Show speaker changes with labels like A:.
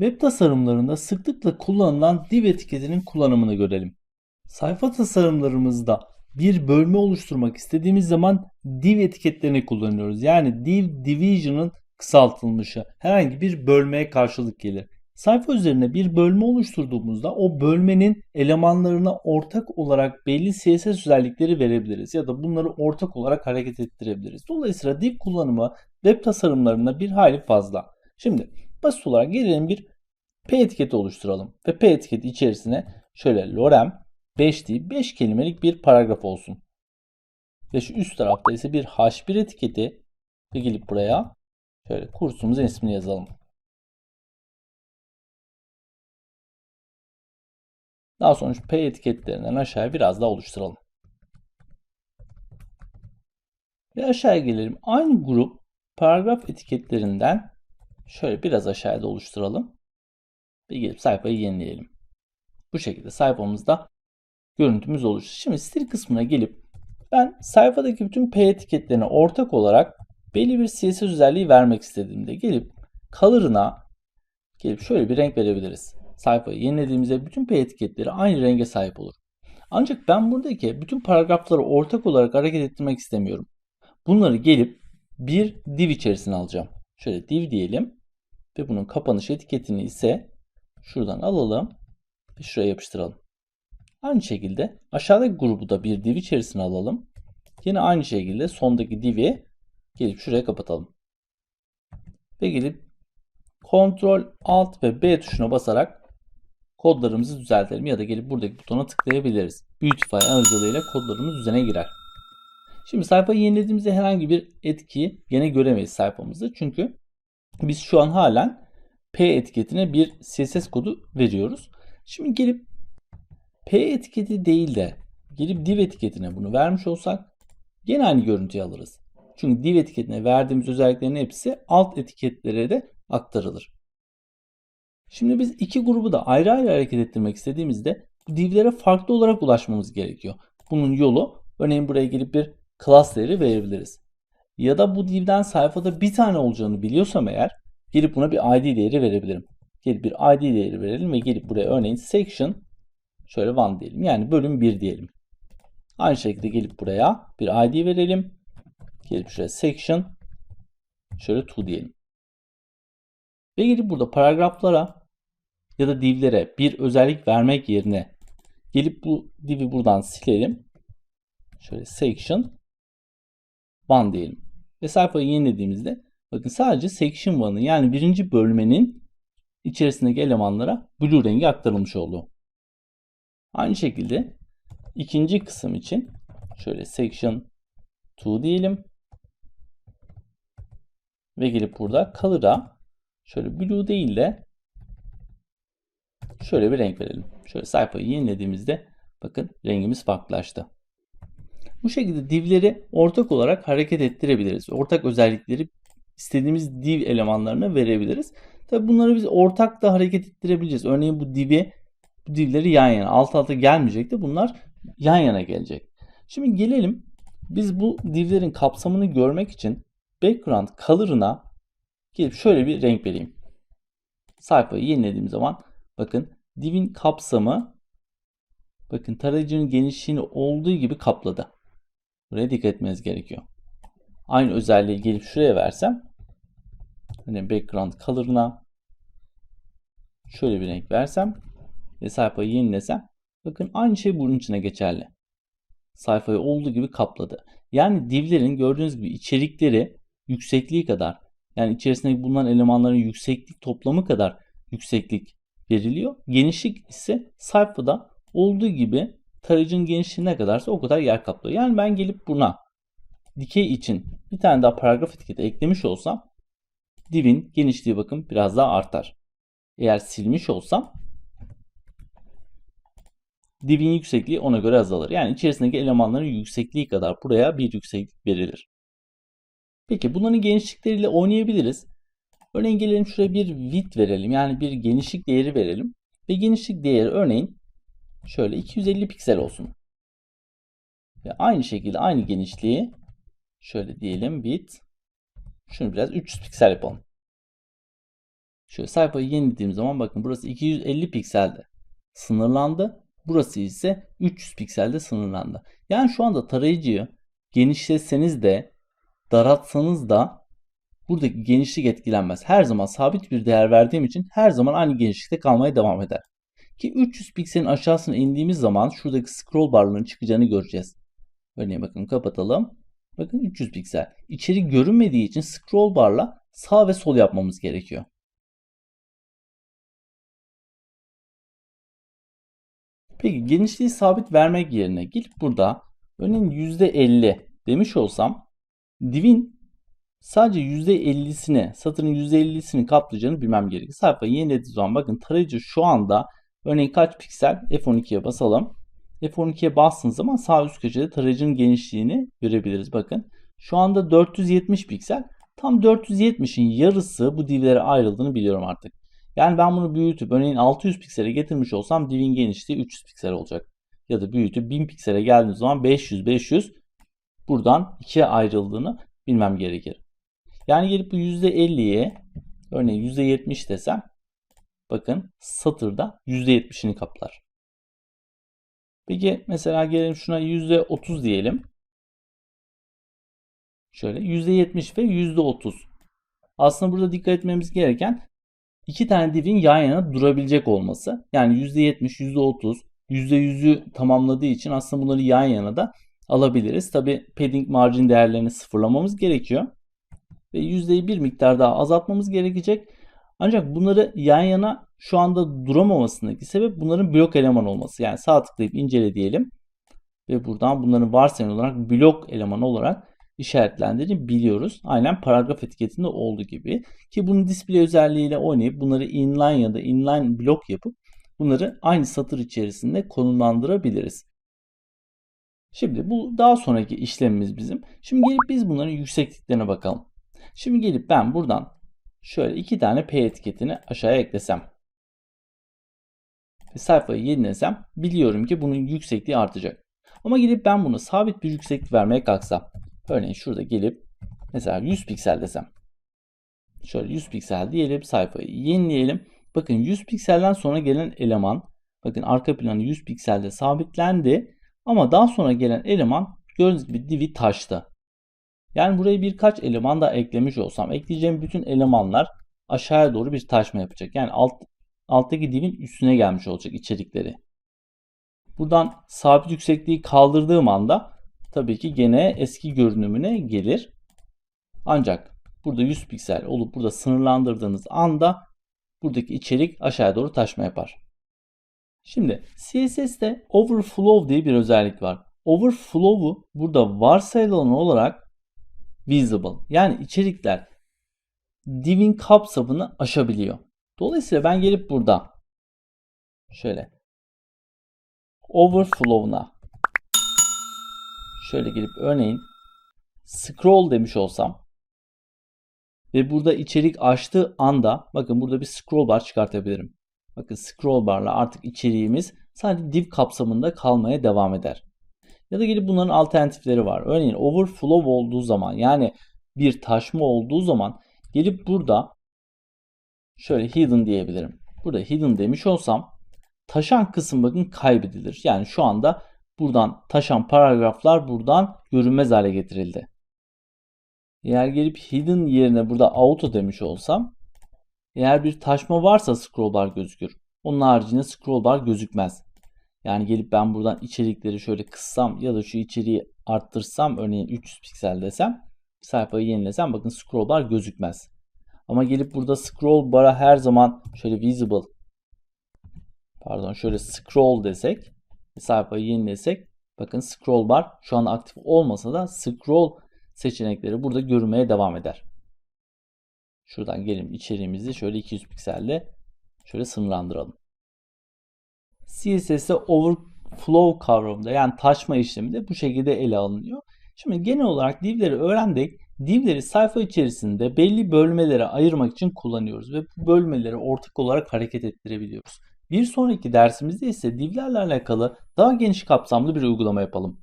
A: Web tasarımlarında sıklıkla kullanılan div etiketinin kullanımını görelim. Sayfa tasarımlarımızda bir bölme oluşturmak istediğimiz zaman div etiketlerini kullanıyoruz. Yani div division'ın kısaltılmışı herhangi bir bölmeye karşılık gelir. Sayfa üzerine bir bölme oluşturduğumuzda o bölmenin elemanlarına ortak olarak belli CSS özellikleri verebiliriz ya da bunları ortak olarak hareket ettirebiliriz. Dolayısıyla div kullanımı web tasarımlarında bir hayli fazla. Şimdi basit olarak gelelim bir P etiketi oluşturalım ve P etiketi içerisine şöyle lorem 5 deyip 5 kelimelik bir paragraf olsun. Ve şu üst tarafta ise bir H1 etiketi ve gelip buraya şöyle kursumuzun ismini yazalım. Daha sonra şu P etiketlerinden aşağıya biraz daha oluşturalım. Ve aşağıya gelelim. Aynı grup paragraf etiketlerinden şöyle biraz aşağıda oluşturalım. Ve gelip sayfayı yenileyelim. Bu şekilde sayfamızda görüntümüz oluştu. Şimdi stil kısmına gelip ben sayfadaki bütün P etiketlerine ortak olarak belli bir CSS özelliği vermek istediğimde gelip color'ına gelip şöyle bir renk verebiliriz. Sayfayı yenilediğimizde bütün P etiketleri aynı renge sahip olur. Ancak ben buradaki bütün paragrafları ortak olarak hareket ettirmek istemiyorum. Bunları gelip bir div içerisine alacağım. Şöyle div diyelim ve bunun kapanış etiketini ise şuradan alalım ve şuraya yapıştıralım. Aynı şekilde aşağıdaki grubu da bir div içerisine alalım. Yine aynı şekilde sondaki div'i gelip şuraya kapatalım. Ve gelip Ctrl Alt ve B tuşuna basarak kodlarımızı düzeltelim ya da gelip buradaki butona tıklayabiliriz. Beautify aracılığıyla kodlarımız düzene girer. Şimdi sayfayı yenilediğimizde herhangi bir etki yine göremeyiz sayfamızda. Çünkü biz şu an halen P etiketine bir CSS kodu veriyoruz. Şimdi gelip P etiketi değil de gelip div etiketine bunu vermiş olsak yine aynı görüntüyü alırız. Çünkü div etiketine verdiğimiz özelliklerin hepsi alt etiketlere de aktarılır. Şimdi biz iki grubu da ayrı ayrı hareket ettirmek istediğimizde divlere farklı olarak ulaşmamız gerekiyor. Bunun yolu örneğin buraya gelip bir class değeri verebiliriz. Ya da bu divden sayfada bir tane olacağını biliyorsam eğer gelip buna bir id değeri verebilirim. Gelip bir id değeri verelim ve gelip buraya örneğin section şöyle one diyelim. Yani bölüm 1 diyelim. Aynı şekilde gelip buraya bir id verelim. Gelip şuraya section şöyle to diyelim. Ve gelip burada paragraflara ya da divlere bir özellik vermek yerine gelip bu divi buradan silelim. Şöyle section 1 diyelim. Ve sayfayı yenilediğimizde bakın sadece section 1'ın yani birinci bölmenin içerisindeki elemanlara blue rengi aktarılmış oldu. Aynı şekilde ikinci kısım için şöyle section 2 diyelim. Ve gelip burada color'a şöyle blue değil de şöyle bir renk verelim. Şöyle sayfayı yenilediğimizde bakın rengimiz farklılaştı. Bu şekilde divleri ortak olarak hareket ettirebiliriz. Ortak özellikleri istediğimiz div elemanlarına verebiliriz. Tabi bunları biz ortak da hareket ettirebileceğiz. Örneğin bu divi bu divleri yan yana alt alta gelmeyecek de bunlar yan yana gelecek. Şimdi gelelim biz bu divlerin kapsamını görmek için background color'ına gelip şöyle bir renk vereyim. Sayfayı yenilediğim zaman bakın divin kapsamı bakın tarayıcının genişliğini olduğu gibi kapladı. Buraya dikkat etmeniz gerekiyor. Aynı özelliği gelip şuraya versem hani background color'ına şöyle bir renk versem ve sayfayı yenilesem bakın aynı şey bunun içine geçerli. Sayfayı olduğu gibi kapladı. Yani divlerin gördüğünüz gibi içerikleri yüksekliği kadar yani içerisinde bulunan elemanların yükseklik toplamı kadar yükseklik veriliyor. Genişlik ise sayfada olduğu gibi tarayıcının genişliği ne kadarsa o kadar yer kaplıyor. Yani ben gelip buna dikey için bir tane daha paragraf etiketi eklemiş olsam divin genişliği bakın biraz daha artar. Eğer silmiş olsam divin yüksekliği ona göre azalır. Yani içerisindeki elemanların yüksekliği kadar buraya bir yükseklik verilir. Peki bunların genişlikleriyle oynayabiliriz. Örneğin gelelim şuraya bir width verelim. Yani bir genişlik değeri verelim. Ve genişlik değeri örneğin şöyle 250 piksel olsun. Ve aynı şekilde aynı genişliği şöyle diyelim width şunu biraz 300 piksel yapalım. Şöyle sayfayı yenilediğim zaman bakın burası 250 pikselde sınırlandı. Burası ise 300 pikselde sınırlandı. Yani şu anda tarayıcıyı genişletseniz de daraltsanız da buradaki genişlik etkilenmez. Her zaman sabit bir değer verdiğim için her zaman aynı genişlikte kalmaya devam eder. Ki 300 pikselin aşağısına indiğimiz zaman şuradaki scroll barların çıkacağını göreceğiz. Örneğin bakın kapatalım. Bakın 300 piksel. İçeri görünmediği için scroll barla sağ ve sol yapmamız gerekiyor. Peki genişliği sabit vermek yerine gelip burada örneğin %50 demiş olsam divin sadece %50'sini satırın %50'sini kaplayacağını bilmem gerekir. Sayfayı yenilediği zaman bakın tarayıcı şu anda örneğin kaç piksel F12'ye basalım. F12'ye bastığınız zaman sağ üst köşede tarayıcının genişliğini görebiliriz. Bakın şu anda 470 piksel. Tam 470'in yarısı bu divlere ayrıldığını biliyorum artık. Yani ben bunu büyütüp örneğin 600 piksele getirmiş olsam divin genişliği 300 piksel olacak. Ya da büyütüp 1000 piksele geldiğim zaman 500 500 buradan ikiye ayrıldığını bilmem gerekir. Yani gelip bu %50'ye örneğin %70 desem bakın satırda %70'ini kaplar. Peki mesela gelelim şuna %30 diyelim. Şöyle %70 ve %30. Aslında burada dikkat etmemiz gereken iki tane divin yan yana durabilecek olması. Yani %70, %30, %100'ü tamamladığı için aslında bunları yan yana da alabiliriz. Tabi padding margin değerlerini sıfırlamamız gerekiyor. Ve yüzdeyi bir miktar daha azaltmamız gerekecek. Ancak bunları yan yana şu anda duramamasındaki sebep bunların blok eleman olması. Yani sağ tıklayıp incele diyelim. Ve buradan bunların varsayın olarak blok elemanı olarak işaretlendiğini biliyoruz. Aynen paragraf etiketinde olduğu gibi. Ki bunun display özelliğiyle oynayıp bunları inline ya da inline blok yapıp bunları aynı satır içerisinde konumlandırabiliriz. Şimdi bu daha sonraki işlemimiz bizim. Şimdi gelip biz bunların yüksekliklerine bakalım. Şimdi gelip ben buradan şöyle iki tane P etiketini aşağıya eklesem ve sayfayı yenilesem biliyorum ki bunun yüksekliği artacak. Ama gelip ben bunu sabit bir yükseklik vermeye kalksam örneğin şurada gelip mesela 100 piksel desem şöyle 100 piksel diyelim sayfayı yenileyelim. Bakın 100 pikselden sonra gelen eleman bakın arka planı 100 pikselde sabitlendi ama daha sonra gelen eleman gördüğünüz gibi divi taştı. Yani buraya birkaç eleman da eklemiş olsam ekleyeceğim bütün elemanlar aşağıya doğru bir taşma yapacak. Yani alt, alttaki divin üstüne gelmiş olacak içerikleri. Buradan sabit yüksekliği kaldırdığım anda tabii ki gene eski görünümüne gelir. Ancak burada 100 piksel olup burada sınırlandırdığınız anda buradaki içerik aşağıya doğru taşma yapar. Şimdi CSS'de overflow diye bir özellik var. Overflow'u burada varsayılan olarak visible yani içerikler divin kapsamını aşabiliyor. Dolayısıyla ben gelip burada şöyle overflow'una şöyle gelip örneğin scroll demiş olsam ve burada içerik açtığı anda bakın burada bir scroll bar çıkartabilirim. Bakın scroll barla artık içeriğimiz sadece div kapsamında kalmaya devam eder. Ya da gelip bunların alternatifleri var. Örneğin overflow olduğu zaman yani bir taşma olduğu zaman gelip burada şöyle hidden diyebilirim. Burada hidden demiş olsam taşan kısım bakın kaybedilir. Yani şu anda buradan taşan paragraflar buradan görünmez hale getirildi. Eğer gelip hidden yerine burada auto demiş olsam eğer bir taşma varsa scroll bar gözükür. Onun haricinde scroll bar gözükmez. Yani gelip ben buradan içerikleri şöyle kıssam ya da şu içeriği arttırsam örneğin 300 piksel desem sayfayı yenilesem bakın scroll bar gözükmez. Ama gelip burada scroll bar'a her zaman şöyle visible pardon şöyle scroll desek sayfayı yenilesek bakın scroll bar şu an aktif olmasa da scroll seçenekleri burada görünmeye devam eder. Şuradan gelin içeriğimizi şöyle 200 pikselle şöyle sınırlandıralım. CSS'de overflow kavramında yani taşma işlemi de bu şekilde ele alınıyor. Şimdi genel olarak divleri öğrendik. Divleri sayfa içerisinde belli bölmelere ayırmak için kullanıyoruz ve bu bölmeleri ortak olarak hareket ettirebiliyoruz. Bir sonraki dersimizde ise divlerle alakalı daha geniş kapsamlı bir uygulama yapalım.